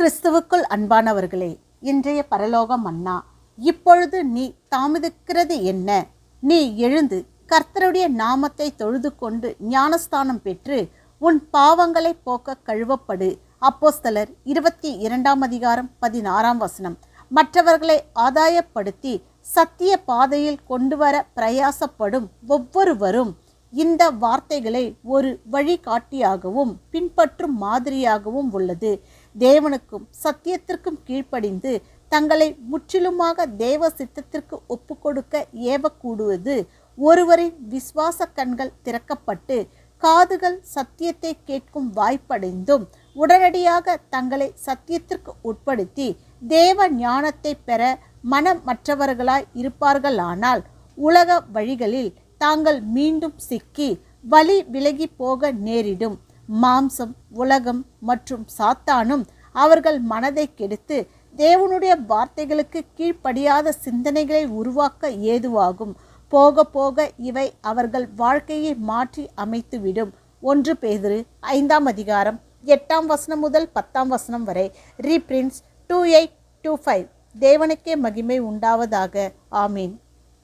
கிறிஸ்துவுக்குள் அன்பானவர்களே இன்றைய பரலோக மன்னா இப்பொழுது நீ தாமதிக்கிறது என்ன? நீ எழுந்து கர்த்தருடைய நாமத்தை தொழுது கொண்டு ஞானஸ்தானம் பெற்று உன் பாவங்களை போக்க கழுவப்படு. அப்போஸ்தலர் இருபத்தி இரண்டாம் அதிகாரம் பதினாறாம் வசனம். மற்றவர்களை ஆதாயப்படுத்தி சத்திய பாதையில் கொண்டு வர பிரயாசப்படும் ஒவ்வொருவரும் இந்த வார்த்தைகளை ஒரு வழிகாட்டியாகவும் பின்பற்றும் மாதிரியாகவும் உள்ளது. தேவனுக்கும் சத்தியத்திற்கும் கீழ்ப்படிந்து தங்களை முற்றிலுமாக தேவ சித்தத்திற்கு ஒப்புக்கொடுக்க ஏவக்கூடுவது ஒருவரின் விசுவாச கண்கள் திறக்கப்பட்டு காதுகள் சத்தியத்தை கேட்கும் வாய்ப்படைந்தும் உடனடியாக தங்களை சத்தியத்திற்கு உட்படுத்தி தேவ ஞானத்தை பெற மனமற்றவர்களாய் இருப்பார்களானால் உலக வழிகளில் தாங்கள் மீண்டும் சிக்கி வழி விலகி போக நேரிடும். மாம்சம் உலகம் மற்றும் சாத்தானும் அவர்கள் மனதை கெடுத்து தேவனுடைய வார்த்தைகளுக்கு கீழ்ப்படியாத சிந்தனைகளை உருவாக்க ஏதுவாகும். போக போக இவை அவர்கள் வாழ்க்கையை மாற்றி அமைத்துவிடும். ஒன்று பேதிரு ஐந்தாம் அதிகாரம் எட்டாம் வசனம் முதல் பத்தாம் வசனம் வரை. Reference two eight two five. தேவனுக்கே மகிமை உண்டாவதாக. ஆமீன்.